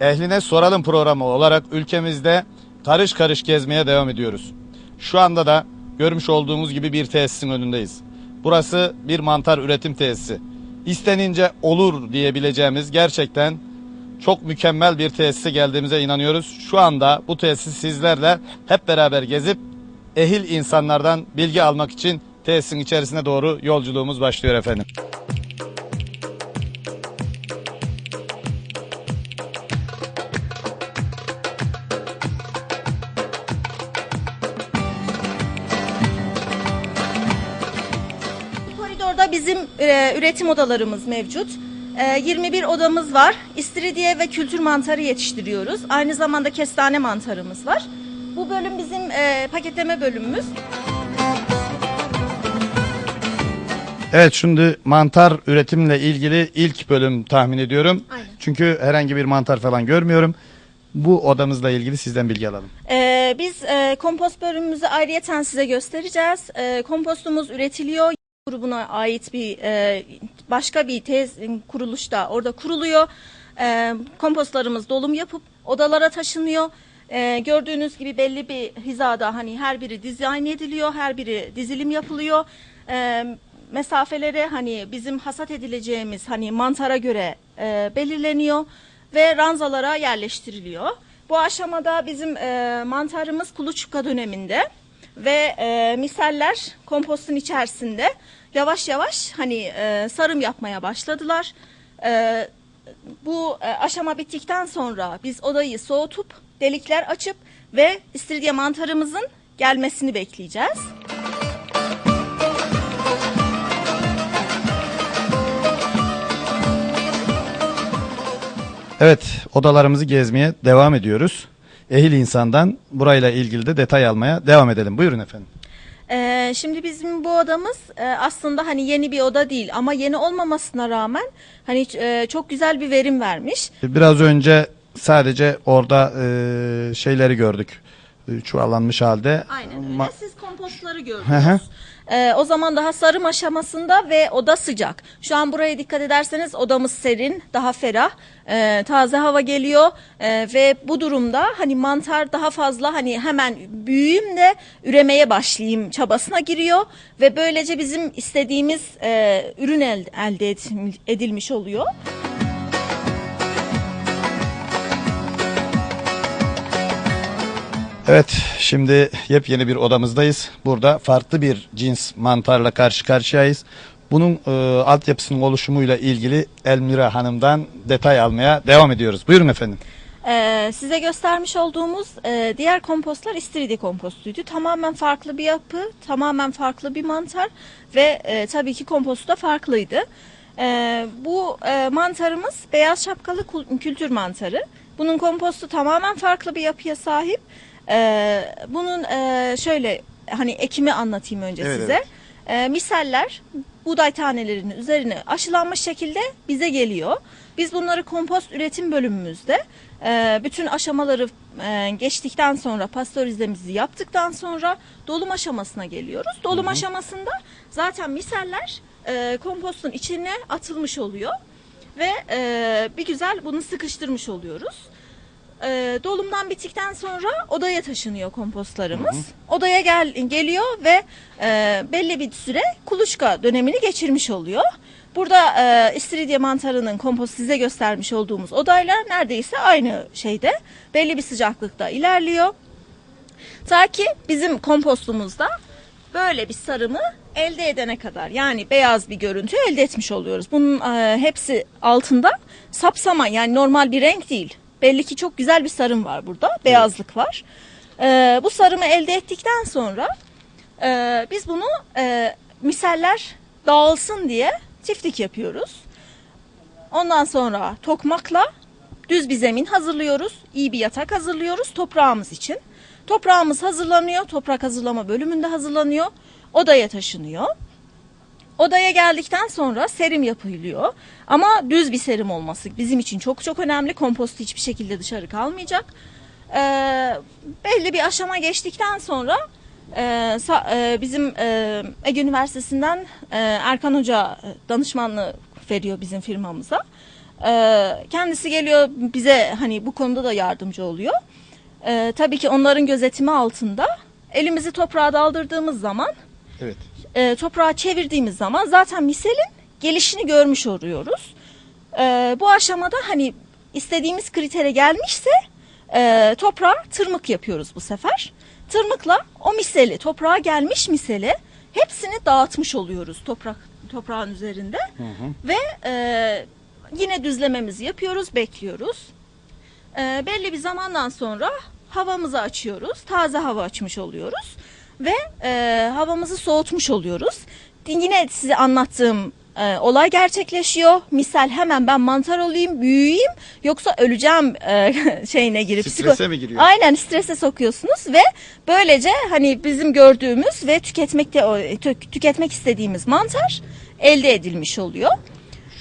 Ehline Soralım programı olarak ülkemizde karış karış gezmeye devam ediyoruz. Şu anda da görmüş olduğumuz gibi bir tesisin önündeyiz. Burası bir mantar üretim tesisi. İstenince olur diyebileceğimiz gerçekten çok mükemmel bir tesise geldiğimize inanıyoruz. Şu anda bu tesis sizlerle hep beraber gezip ehil insanlardan bilgi almak için tesisin içerisine doğru yolculuğumuz başlıyor efendim. Üretim odalarımız mevcut. E, 21 odamız var. İstiridye ve kültür mantarı yetiştiriyoruz. Aynı zamanda kestane mantarımız var. Bu bölüm bizim e, paketleme bölümümüz. Evet şimdi mantar üretimle ilgili ilk bölüm tahmin ediyorum. Aynen. Çünkü herhangi bir mantar falan görmüyorum. Bu odamızla ilgili sizden bilgi alalım. E, biz e, kompost bölümümüzü ayrıyeten size göstereceğiz. E, kompostumuz üretiliyor. Grubuna ait bir e, başka bir tez kuruluşta orada kuruluyor. E, kompostlarımız dolum yapıp odalara taşınıyor. E, gördüğünüz gibi belli bir hizada hani her biri dizayn ediliyor, her biri dizilim yapılıyor. E, mesafeleri hani bizim hasat edileceğimiz hani mantara göre e, belirleniyor ve ranzalara yerleştiriliyor. Bu aşamada bizim e, mantarımız kuluçka döneminde ve e, misaller kompostun içerisinde yavaş yavaş hani e, sarım yapmaya başladılar. E, bu e, aşama bittikten sonra biz odayı soğutup delikler açıp ve istiridye mantarımızın gelmesini bekleyeceğiz. Evet odalarımızı gezmeye devam ediyoruz. Ehil insandan burayla ilgili de detay almaya devam edelim. Buyurun efendim. Ee, şimdi bizim bu odamız e, aslında hani yeni bir oda değil ama yeni olmamasına rağmen hani e, çok güzel bir verim vermiş. Biraz önce sadece orada e, şeyleri gördük. E, Çuvallanmış halde. Aynen öyle. Ma- Siz kompostları gördünüz. Ee, o zaman daha sarım aşamasında ve oda sıcak. Şu an buraya dikkat ederseniz odamız serin, daha ferah, e, taze hava geliyor E, ve bu durumda hani mantar daha fazla hani hemen büyüyeyim de üremeye başlayayım çabasına giriyor ve böylece bizim istediğimiz e, ürün el- elde edilmiş oluyor. Evet şimdi yepyeni bir odamızdayız. Burada farklı bir cins mantarla karşı karşıyayız. Bunun e, altyapısının oluşumuyla ilgili Elmira Hanım'dan detay almaya devam ediyoruz. Buyurun efendim. Ee, size göstermiş olduğumuz e, diğer kompostlar istiridye kompostuydu. Tamamen farklı bir yapı, tamamen farklı bir mantar ve e, tabii ki kompostu da farklıydı. E, bu e, mantarımız beyaz şapkalı kültür mantarı. Bunun kompostu tamamen farklı bir yapıya sahip. E, bunun e, şöyle hani ekimi anlatayım önce Evet, size. E, misaller buğday tanelerinin üzerine aşılanmış şekilde bize geliyor. Biz bunları kompost üretim bölümümüzde e, bütün aşamaları e, geçtikten sonra pastörizemizi yaptıktan sonra dolum aşamasına geliyoruz. Dolum aşamasında zaten misaller e, kompostun içine atılmış oluyor ve e, bir güzel bunu sıkıştırmış oluyoruz. E, dolumdan bittikten sonra odaya taşınıyor kompostlarımız. Odaya gel geliyor ve e, belli bir süre kuluçka dönemini geçirmiş oluyor. Burada e, istiridye mantarının kompost size göstermiş olduğumuz odayla neredeyse aynı şeyde belli bir sıcaklıkta ilerliyor. Ta ki bizim kompostumuzda böyle bir sarımı elde edene kadar yani beyaz bir görüntü elde etmiş oluyoruz. Bunun e, hepsi altında sapsama yani normal bir renk değil. Belli ki çok güzel bir sarım var burada. Beyazlık var. E, bu sarımı elde ettikten sonra e, biz bunu e, misaller dağılsın diye çiftlik yapıyoruz. Ondan sonra tokmakla düz bir zemin hazırlıyoruz. İyi bir yatak hazırlıyoruz toprağımız için. Toprağımız hazırlanıyor. Toprak hazırlama bölümünde hazırlanıyor. Odaya taşınıyor. Odaya geldikten sonra serim yapılıyor. Ama düz bir serim olması bizim için çok çok önemli. Kompost hiçbir şekilde dışarı kalmayacak. Ee, belli bir aşama geçtikten sonra e, sa- e, bizim e, Ege Üniversitesi'nden e, Erkan Hoca e, danışmanlığı veriyor bizim firmamıza. Ee, kendisi geliyor bize hani bu konuda da yardımcı oluyor. Ee, tabii ki onların gözetimi altında. Elimizi toprağa daldırdığımız zaman, Evet. e, toprağa çevirdiğimiz zaman zaten miselin gelişini görmüş oluyoruz. Ee, bu aşamada hani istediğimiz kritere gelmişse e, toprağa tırmık yapıyoruz bu sefer. Tırmıkla o miseli, toprağa gelmiş miseli hepsini dağıtmış oluyoruz toprak toprağın üzerinde. Ve e, yine düzlememizi yapıyoruz, bekliyoruz. E, belli bir zamandan sonra havamızı açıyoruz. Taze hava açmış oluyoruz. Ve e, havamızı soğutmuş oluyoruz. Yine size anlattığım e, olay gerçekleşiyor. Misal hemen ben mantar olayım, büyüyeyim yoksa öleceğim e, şeyine girip. Strese psiko- mi giriyor? Aynen strese sokuyorsunuz ve böylece hani bizim gördüğümüz ve tüketmekte tü- tüketmek istediğimiz mantar elde edilmiş oluyor.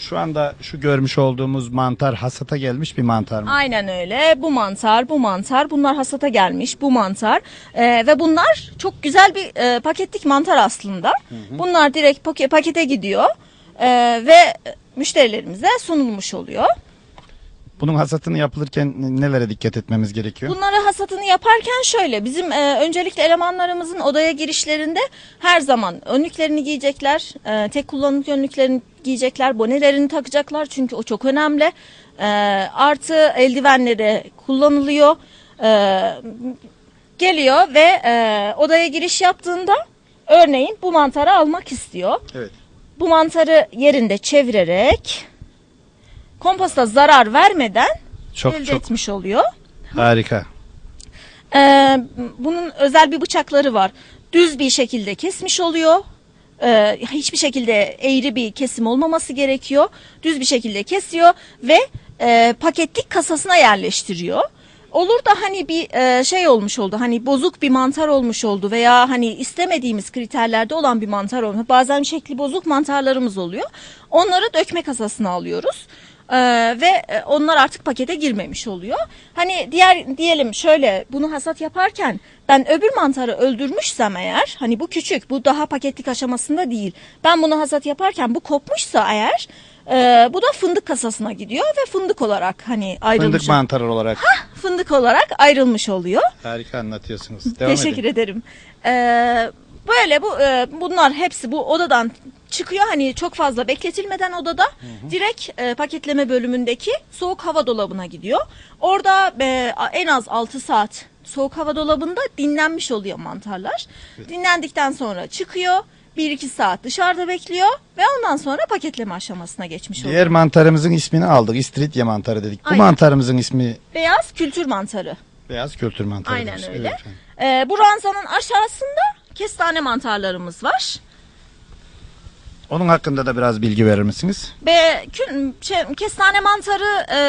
Şu anda şu görmüş olduğumuz mantar hasata gelmiş bir mantar mı? Aynen öyle. Bu mantar, bu mantar, bunlar hasata gelmiş. Bu mantar Ee, ve bunlar çok güzel bir e, paketlik mantar aslında. Bunlar direkt pake- pakete gidiyor Ee, ve müşterilerimize sunulmuş oluyor. Bunun hasatını yapılırken nelere dikkat etmemiz gerekiyor? Bunları hasatını yaparken şöyle bizim e, öncelikle elemanlarımızın odaya girişlerinde her zaman önlüklerini giyecekler. E, tek kullanımlık önlüklerini giyecekler. Bonelerini takacaklar çünkü o çok önemli. E, artı eldivenleri kullanılıyor. E, geliyor ve e, odaya giriş yaptığında örneğin bu mantarı almak istiyor. Evet. Bu mantarı yerinde çevirerek komposta zarar vermeden Çok elde çok etmiş oluyor. harika. Ee, bunun özel bir bıçakları var. Düz bir şekilde kesmiş oluyor. Ee, hiçbir şekilde eğri bir kesim olmaması gerekiyor. Düz bir şekilde kesiyor ve e, paketlik kasasına yerleştiriyor. Olur da hani bir e, şey olmuş oldu hani bozuk bir mantar olmuş oldu veya hani istemediğimiz kriterlerde olan bir mantar olmuş. Bazen şekli bozuk mantarlarımız oluyor. Onları dökme kasasına alıyoruz. Ee, ve e, onlar artık pakete girmemiş oluyor. Hani diğer diyelim şöyle bunu hasat yaparken ben öbür mantarı öldürmüşsem eğer hani bu küçük bu daha paketlik aşamasında değil. Ben bunu hasat yaparken bu kopmuşsa eğer e, bu da fındık kasasına gidiyor ve fındık olarak hani ayrılmış. Fındık mantarı olarak. fındık olarak ayrılmış oluyor. Harika anlatıyorsunuz. Devam Teşekkür edin. ederim. Ee, böyle bu e, bunlar hepsi bu odadan çıkıyor hani çok fazla bekletilmeden odada direkt e, paketleme bölümündeki soğuk hava dolabına gidiyor. Orada e, en az 6 saat soğuk hava dolabında dinlenmiş oluyor mantarlar. Dinlendikten sonra çıkıyor. 1-2 saat dışarıda bekliyor ve ondan sonra paketleme aşamasına geçmiş oluyor. Diğer mantarımızın ismini aldık. İstiridye mantarı dedik. Bu Aynen. mantarımızın ismi Beyaz kültür mantarı. beyaz kültür mantarı. Aynen diyoruz. öyle. Evet efendim. Ee, bu ranzanın aşağısında kestane mantarlarımız var. Onun hakkında da biraz bilgi verir misiniz? Ve kü- şey, kestane mantarı e,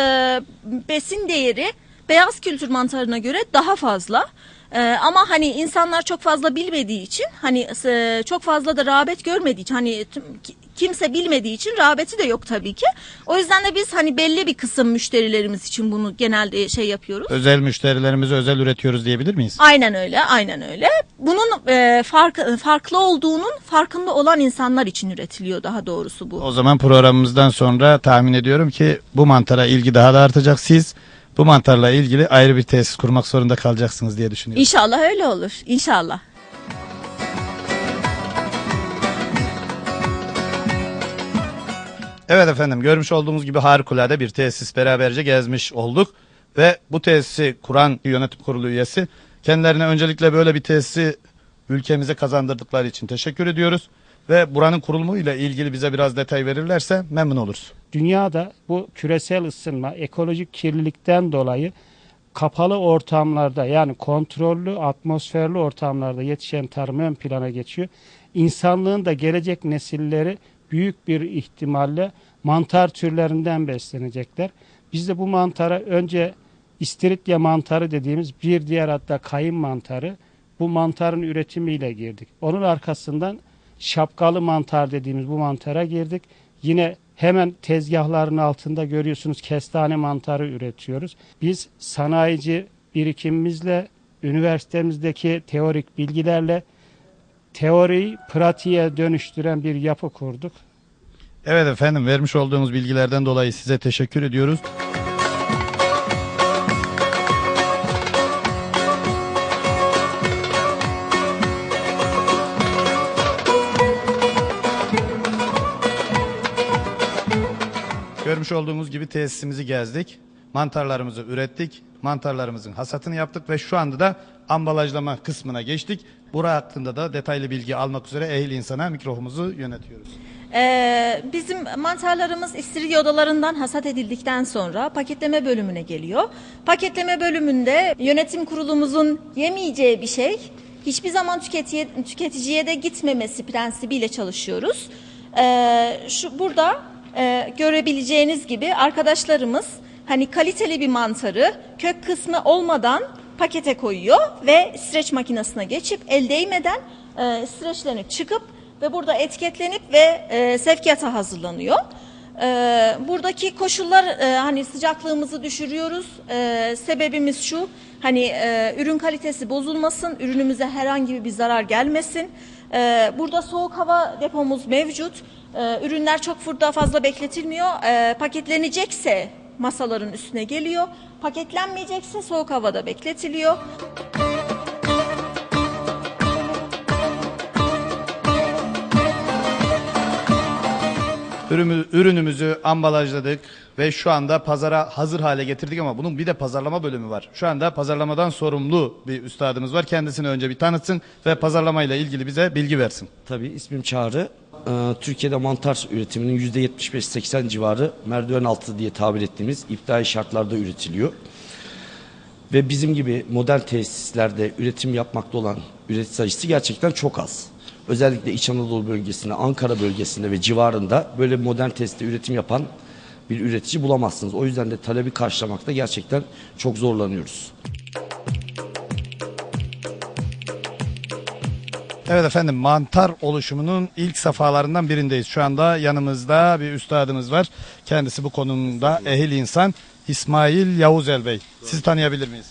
besin değeri beyaz kültür mantarına göre daha fazla. E, ama hani insanlar çok fazla bilmediği için hani e, çok fazla da rağbet görmediği için hani tüm- kimse bilmediği için rağbeti de yok tabii ki. O yüzden de biz hani belli bir kısım müşterilerimiz için bunu genelde şey yapıyoruz. Özel müşterilerimize özel üretiyoruz diyebilir miyiz? Aynen öyle, aynen öyle. Bunun e, fark, farklı olduğunun farkında olan insanlar için üretiliyor daha doğrusu bu. O zaman programımızdan sonra tahmin ediyorum ki bu mantara ilgi daha da artacak. Siz bu mantarla ilgili ayrı bir tesis kurmak zorunda kalacaksınız diye düşünüyorum. İnşallah öyle olur, inşallah. Evet efendim görmüş olduğumuz gibi harikulade bir tesis beraberce gezmiş olduk. Ve bu tesisi kuran yönetim kurulu üyesi kendilerine öncelikle böyle bir tesisi ülkemize kazandırdıkları için teşekkür ediyoruz. Ve buranın kurulumuyla ilgili bize biraz detay verirlerse memnun oluruz. Dünyada bu küresel ısınma, ekolojik kirlilikten dolayı kapalı ortamlarda yani kontrollü atmosferli ortamlarda yetişen tarım ön plana geçiyor. İnsanlığın da gelecek nesilleri büyük bir ihtimalle mantar türlerinden beslenecekler. Biz de bu mantara önce istiridye mantarı dediğimiz bir diğer hatta kayın mantarı bu mantarın üretimiyle girdik. Onun arkasından şapkalı mantar dediğimiz bu mantara girdik. Yine hemen tezgahların altında görüyorsunuz kestane mantarı üretiyoruz. Biz sanayici birikimimizle, üniversitemizdeki teorik bilgilerle teoriyi pratiğe dönüştüren bir yapı kurduk. Evet efendim vermiş olduğunuz bilgilerden dolayı size teşekkür ediyoruz. Görmüş olduğunuz gibi tesisimizi gezdik. Mantarlarımızı ürettik. Mantarlarımızın hasatını yaptık ve şu anda da ambalajlama kısmına geçtik. Bura hakkında da detaylı bilgi almak üzere ehil insana mikrofonumuzu yönetiyoruz. Ee, bizim mantarlarımız istiridye odalarından hasat edildikten sonra paketleme bölümüne geliyor. Paketleme bölümünde yönetim kurulumuzun yemeyeceği bir şey hiçbir zaman tüketiye, tüketiciye de gitmemesi prensibiyle çalışıyoruz. Ee, şu burada e, görebileceğiniz gibi arkadaşlarımız hani kaliteli bir mantarı kök kısmı olmadan pakete koyuyor ve streç makinesine geçip el değmeden e, streçlenip çıkıp ve burada etiketlenip ve e, sevkiyata hazırlanıyor. E, buradaki koşullar e, hani sıcaklığımızı düşürüyoruz. E, sebebimiz şu hani e, ürün kalitesi bozulmasın, ürünümüze herhangi bir zarar gelmesin. E, burada soğuk hava depomuz mevcut. E, ürünler çok fazla bekletilmiyor. E, paketlenecekse masaların üstüne geliyor. Paketlenmeyecekse soğuk havada bekletiliyor. Ürünümüzü ambalajladık ve şu anda pazara hazır hale getirdik ama bunun bir de pazarlama bölümü var. Şu anda pazarlamadan sorumlu bir üstadımız var. Kendisini önce bir tanıtsın ve pazarlamayla ilgili bize bilgi versin. Tabii ismim Çağrı. Ee, Türkiye'de mantar üretiminin %75-80 civarı merdiven altı diye tabir ettiğimiz iptidai şartlarda üretiliyor. Ve bizim gibi model tesislerde üretim yapmakta olan üretici sayısı gerçekten çok az. Özellikle İç Anadolu bölgesinde, Ankara bölgesinde ve civarında böyle modern tesiste üretim yapan bir üretici bulamazsınız. O yüzden de talebi karşılamakta gerçekten çok zorlanıyoruz. Evet efendim mantar oluşumunun ilk safhalarından birindeyiz. Şu anda yanımızda bir üstadımız var. Kendisi bu konumda ehil insan İsmail Yavuzel Bey. Sizi tanıyabilir miyiz?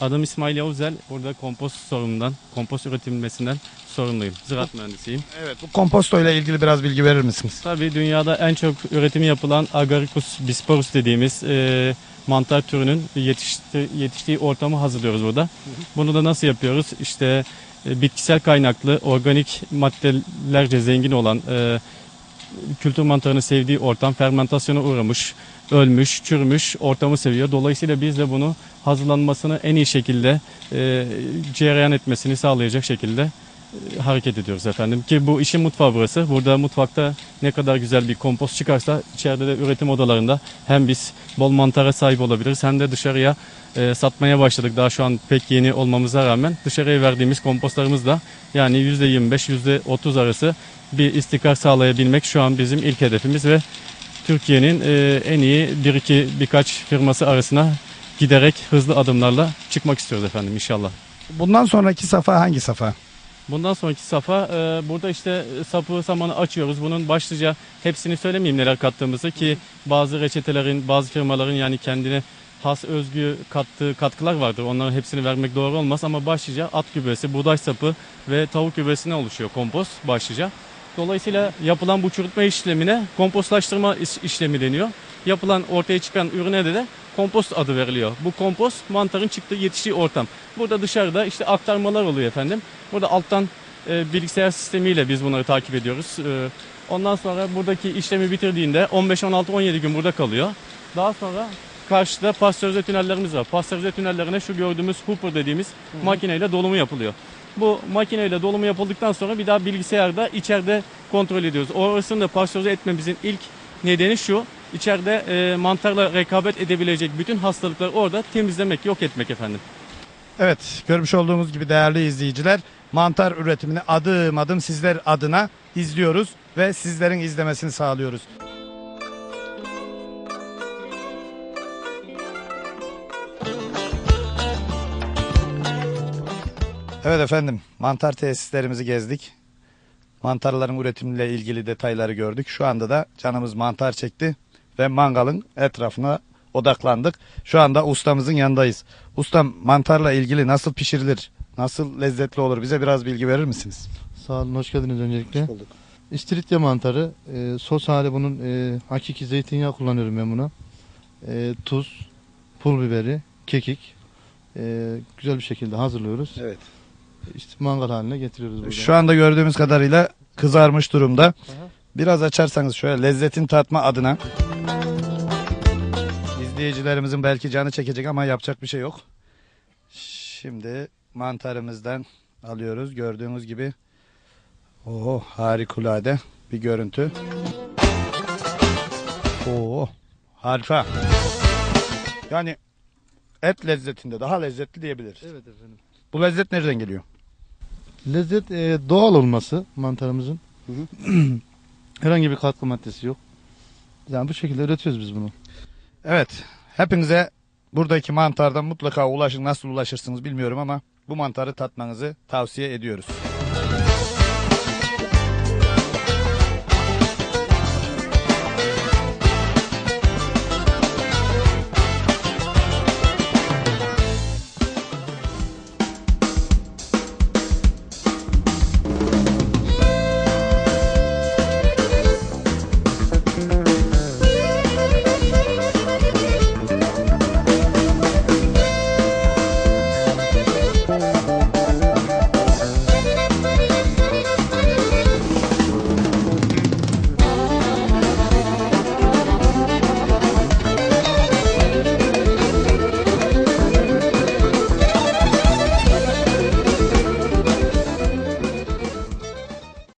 Adım İsmail Yavuzel. Burada kompost sorumlundan, kompost üretilmesinden sorumluyum. Ziraat mühendisiyim. Evet. Bu komposto ile ilgili biraz bilgi verir misiniz? Tabii dünyada en çok üretimi yapılan Agaricus bisporus dediğimiz e, mantar türünün yetişti, yetiştiği ortamı hazırlıyoruz burada. Bunu da nasıl yapıyoruz? İşte bitkisel kaynaklı organik maddelerce zengin olan e, kültür mantarını sevdiği ortam fermentasyona uğramış, ölmüş, çürümüş ortamı seviyor. Dolayısıyla biz de bunu hazırlanmasını en iyi şekilde e, cereyan etmesini sağlayacak şekilde e, hareket ediyoruz efendim. Ki bu işin mutfağı burası. Burada mutfakta ne kadar güzel bir kompost çıkarsa içeride de üretim odalarında hem biz bol mantara sahip olabiliriz hem de dışarıya e, satmaya başladık. Daha şu an pek yeni olmamıza rağmen dışarıya verdiğimiz kompostlarımız da yani %25 %30 arası bir istikrar sağlayabilmek şu an bizim ilk hedefimiz ve Türkiye'nin e, en iyi bir iki birkaç firması arasına giderek hızlı adımlarla çıkmak istiyoruz efendim inşallah. Bundan sonraki safa hangi safa? Bundan sonraki safa e, burada işte sapı samanı açıyoruz. Bunun başlıca hepsini söylemeyeyim neler kattığımızı ki bazı reçetelerin bazı firmaların yani kendine has özgü kattığı katkılar vardır. Onların hepsini vermek doğru olmaz ama başlıca at gübresi, buğday sapı ve tavuk gübresine oluşuyor kompost başlıca. Dolayısıyla yapılan bu çürütme işlemine kompostlaştırma iş- işlemi deniyor. Yapılan ortaya çıkan ürüne de de kompost adı veriliyor. Bu kompost mantarın çıktığı yetiştiği ortam. Burada dışarıda işte aktarmalar oluyor efendim. Burada alttan e, bilgisayar sistemiyle biz bunları takip ediyoruz. E, ondan sonra buradaki işlemi bitirdiğinde 15, 16, 17 gün burada kalıyor. Daha sonra karşıda pastörize tünellerimiz var. Pastörize tünellerine şu gördüğümüz hooper dediğimiz makineyle dolumu yapılıyor. Bu makineyle dolumu yapıldıktan sonra bir daha bilgisayarda içeride kontrol ediyoruz. Orasını da pastörize etmemizin ilk nedeni şu. İçeride e, mantarla rekabet edebilecek bütün hastalıkları orada temizlemek, yok etmek efendim. Evet, görmüş olduğumuz gibi değerli izleyiciler, mantar üretimini adım adım sizler adına izliyoruz ve sizlerin izlemesini sağlıyoruz. Evet efendim, mantar tesislerimizi gezdik. Mantarların üretimiyle ilgili detayları gördük. Şu anda da canımız mantar çekti ve mangalın etrafına odaklandık. Şu anda ustamızın yanındayız. Ustam mantarla ilgili nasıl pişirilir? Nasıl lezzetli olur? Bize biraz bilgi verir misiniz? Sağ olun, hoş geldiniz öncelikle. İstiridye mantarı. E, sos hali bunun e, hakiki zeytinyağı kullanıyorum ben buna. E, tuz, pul biberi, kekik. E, güzel bir şekilde hazırlıyoruz. Evet. İşte mangal haline getiriyoruz burada. Şu anda gördüğümüz kadarıyla kızarmış durumda. Biraz açarsanız şöyle lezzetin tatma adına. İzleyicilerimizin belki canı çekecek ama yapacak bir şey yok. Şimdi mantarımızdan alıyoruz. Gördüğünüz gibi. Oo harikulade bir görüntü. Oo harika. Yani et lezzetinde daha lezzetli diyebiliriz. Evet efendim. Bu lezzet nereden geliyor? Lezzet e, doğal olması mantarımızın. Herhangi bir katkı maddesi yok. Yani bu şekilde üretiyoruz biz bunu. Evet. Hepinize buradaki mantardan mutlaka ulaşın. Nasıl ulaşırsınız bilmiyorum ama bu mantarı tatmanızı tavsiye ediyoruz.